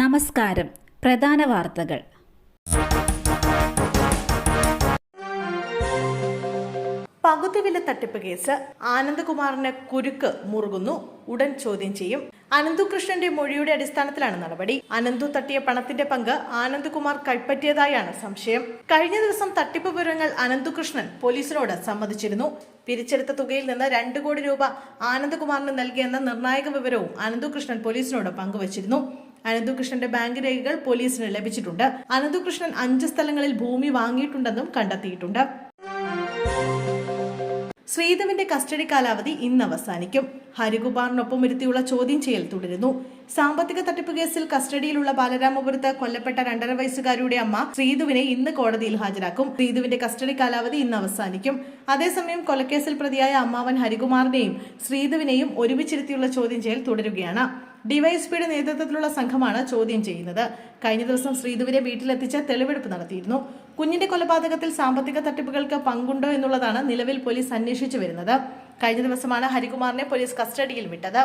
നമസ്കാരം. പ്രധാന വാർത്തകൾ. പകുതി വില തട്ടിപ്പ് കേസ്. ആനന്ദകുമാറിന് കുരുക്ക് മുറുകുന്നു. ഉടൻ ചോദ്യം ചെയ്യും. അനന്തുകൃഷ്ണന്റെ മൊഴിയുടെ അടിസ്ഥാനത്തിലാണ് നടപടി. അനന്തു തട്ടിയ പണത്തിന്റെ പങ്ക് ആനന്ദകുമാർ കൈപ്പറ്റിയതായാണ് സംശയം. കഴിഞ്ഞ ദിവസം തട്ടിപ്പ് വിവരങ്ങൾ അനന്തുകൃഷ്ണൻ പോലീസിനോട് സമ്മതിച്ചിരുന്നു. പിരിച്ചെടുത്ത തുകയിൽ നിന്ന് രണ്ട് കോടി രൂപ ആനന്ദകുമാറിന് നൽകിയെന്ന നിർണായക വിവരവും അനന്തുകൃഷ്ണൻ പോലീസിനോട് പങ്കുവച്ചിരുന്നു. അനന്തുകൃഷ്ണന്റെ ബാങ്ക് രേഖകൾ പോലീസിന് ലഭിച്ചിട്ടുണ്ട്. അനന്തുകൃഷ്ണൻ അഞ്ച് സ്ഥലങ്ങളിൽ ഭൂമി വാങ്ങിയിട്ടുണ്ടെന്നും കണ്ടെത്തിയിട്ടുണ്ട്. ശ്രീധവിന്റെ കസ്റ്റഡി കാലാവധി ഇന്ന് അവസാനിക്കും. ഹരികുമാറിനൊപ്പം ഇരുത്തിയുള്ള ചോദ്യം ചെയ്യൽ തുടരുന്നു. സാമ്പത്തിക തട്ടിപ്പ് കേസിൽ കസ്റ്റഡിയിലുള്ള ബാലരാമപുരത്ത് കൊല്ലപ്പെട്ട രണ്ടര വയസ്സുകാരിയുടെ അമ്മ ശ്രീധുവിനെ ഇന്ന് കോടതിയിൽ ഹാജരാക്കും. ശ്രീധുവിന്റെ കസ്റ്റഡി കാലാവധി ഇന്ന് അവസാനിക്കും. അതേസമയം കൊലക്കേസിൽ പ്രതിയായ അമ്മാവൻ ഹരികുമാറിനെയും ശ്രീധുവിനെയും ഒരുമിച്ചിരുത്തിയുള്ള ചോദ്യം ചെയ്യൽ തുടരുകയാണ്. ഡിവൈഎസ്പിയുടെ നേതൃത്വത്തിലുള്ള സംഘമാണ് ചോദ്യം ചെയ്യുന്നത്. കഴിഞ്ഞ ദിവസം ശ്രീധുവിനെ വീട്ടിലെത്തിച്ച് തെളിവെടുപ്പ് നടത്തിയിരുന്നു. കുഞ്ഞിന്റെ കൊലപാതകത്തിൽ സാമ്പത്തിക തട്ടിപ്പുകൾക്ക് പങ്കുണ്ടോ എന്നുള്ളതാണ് നിലവിൽ പോലീസ് അന്വേഷിച്ചു വരുന്നത്. കഴിഞ്ഞ ദിവസമാണ് ഹരികുമാറിനെ പോലീസ് കസ്റ്റഡിയിൽ വിട്ടത്.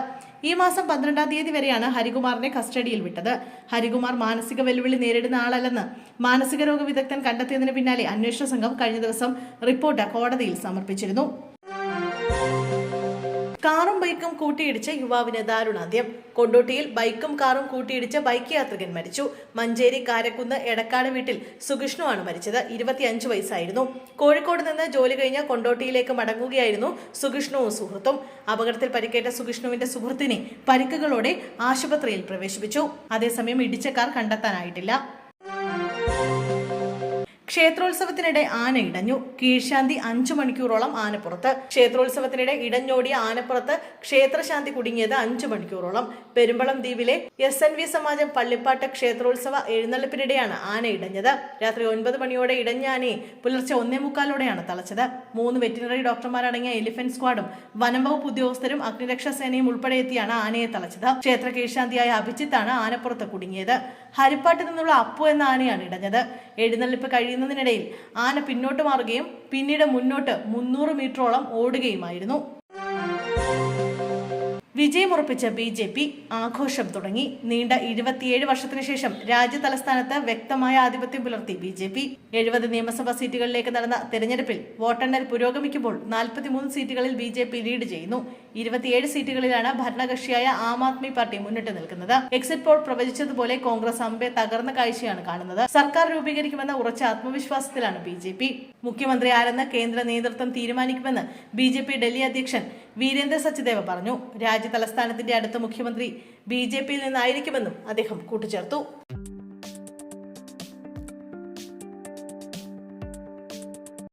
ഈ മാസം പന്ത്രണ്ടാം തീയതി വരെയാണ് ഹരികുമാറിനെ കസ്റ്റഡിയിൽ വിട്ടത്. ഹരികുമാർ മാനസിക വെല്ലുവിളി നേരിടുന്ന ആളല്ലെന്ന് മാനസിക രോഗ വിദഗ്ധൻ കണ്ടെത്തിയതിന് പിന്നാലെ അന്വേഷണ സംഘം കഴിഞ്ഞ ദിവസം റിപ്പോർട്ട് കോടതിയിൽ സമർപ്പിച്ചിരുന്നു. കാറും ബൈക്കും കൂട്ടിയിടിച്ച യുവാവിന് ദാരുണാന്ത്യം. കൊണ്ടോട്ടിയിൽ ബൈക്കും കാറും കൂട്ടിയിടിച്ച ബൈക്ക് യാത്രികൻ മരിച്ചു. മഞ്ചേരി കാരക്കുന്ന് എടക്കാട് വീട്ടിൽ സുകൃഷ്ണുവാണ് മരിച്ചത്. ഇരുപത്തിയഞ്ച് വയസ്സായിരുന്നു. കോഴിക്കോട് നിന്ന് ജോലി കഴിഞ്ഞ കൊണ്ടോട്ടിയിലേക്ക് മടങ്ങുകയായിരുന്നു സുകിഷ്ണുവും സുഹൃത്തും. അപകടത്തിൽ പരിക്കേറ്റ സുകിഷ്ണുവിന്റെ സുഹൃത്തിനെ പരിക്കുകളോടെ ആശുപത്രിയിൽ പ്രവേശിപ്പിച്ചു. അതേസമയം ഇടിച്ച കാർ കണ്ടെത്താനായിട്ടില്ല. ക്ഷേത്രോത്സവത്തിനിടെ ആന ഇടഞ്ഞു. കീഴ്ശാന്തി അഞ്ചു മണിക്കൂറോളം ആനപ്പുറത്ത്. ക്ഷേത്രോത്സവത്തിനിടെ ഇടഞ്ഞോടിയ ആനപ്പുറത്ത് ക്ഷേത്രശാന്തി കുടുങ്ങിയത് അഞ്ചു മണിക്കൂറോളം. പെരുമ്പളം ദ്വീപിലെ എസ് എൻ വി സമാജം പള്ളിപ്പാട്ട് ക്ഷേത്രോത്സവ എഴുന്നള്ളിപ്പിനിടെയാണ് ആന ഇടഞ്ഞത്. രാത്രി ഒൻപത് മണിയോടെ ഇടഞ്ഞ ആനയെ പുലർച്ചെ ഒന്നേ മുക്കാലോടെയാണ് തളച്ചത്. മൂന്ന് വെറ്റിനറി ഡോക്ടർമാരടങ്ങിയ എലിഫന്റ് സ്ക്വാഡും വനം വകുപ്പ് ഉദ്യോഗസ്ഥരും അഗ്നിരക്ഷാ സേനയും ഉൾപ്പെടെ എത്തിയാണ് ആനയെ തളച്ചത്. ക്ഷേത്ര കീഴ്ശാന്തിയായ അഭിജിത്താണ് ആനപ്പുറത്ത് കുടുങ്ങിയത്. ഹരിപ്പാട്ടിൽ നിന്നുള്ള അപ്പു എന്ന ആനയാണ് ഇടഞ്ഞത്. എഴുന്നള്ളിപ്പ് കഴിയുന്നതിനിടയിൽ ആന പിന്നോട്ട് മാറുകയും പിന്നീട് മുന്നോട്ട് മുന്നൂറ് മീറ്ററോളം ഓടുകയുമായിരുന്നു. വിജയമുറപ്പിച്ച ബി ജെ പി ആഘോഷം തുടങ്ങി. നീണ്ട ഇരുപത്തിയേഴ് വർഷത്തിനു ശേഷം രാജ്യ തലസ്ഥാനത്ത് വ്യക്തമായ ആധിപത്യം പുലർത്തി ബി ജെ പി. എഴുപത് നിയമസഭാ സീറ്റുകളിലേക്ക് നടന്ന തെരഞ്ഞെടുപ്പിൽ വോട്ടെണ്ണൽ പുരോഗമിക്കുമ്പോൾ നാൽപ്പത്തിമൂന്ന് സീറ്റുകളിൽ ബി ജെ പി ലീഡ് ചെയ്യുന്നു. ഇരുപത്തിയേഴ് സീറ്റുകളിലാണ് ഭരണകക്ഷിയായ ആം ആദ്മി പാർട്ടി മുന്നിട്ട് നിൽക്കുന്നത്. എക്സിറ്റ് പോൾ പ്രവചിച്ചതുപോലെ കോൺഗ്രസ് അമ്പെ തകർന്ന കാഴ്ചയാണ് കാണുന്നത്. സർക്കാർ രൂപീകരിക്കുമെന്ന ഉറച്ച ആത്മവിശ്വാസത്തിലാണ് ബി ജെ പി. മുഖ്യമന്ത്രി ആരെന്ന് കേന്ദ്ര നേതൃത്വം തീരുമാനിക്കുമെന്ന് ബി ജെ പി ഡൽഹി അധ്യക്ഷൻ വീരേന്ദ്ര സച്ചിദേവ പറഞ്ഞു. രാജ്യ തലസ്ഥാനത്തിന്റെ അടുത്ത മുഖ്യമന്ത്രി ബി ജെ പിയിൽ നിന്നായിരിക്കുമെന്നും അദ്ദേഹം കൂട്ടിച്ചേർത്തു.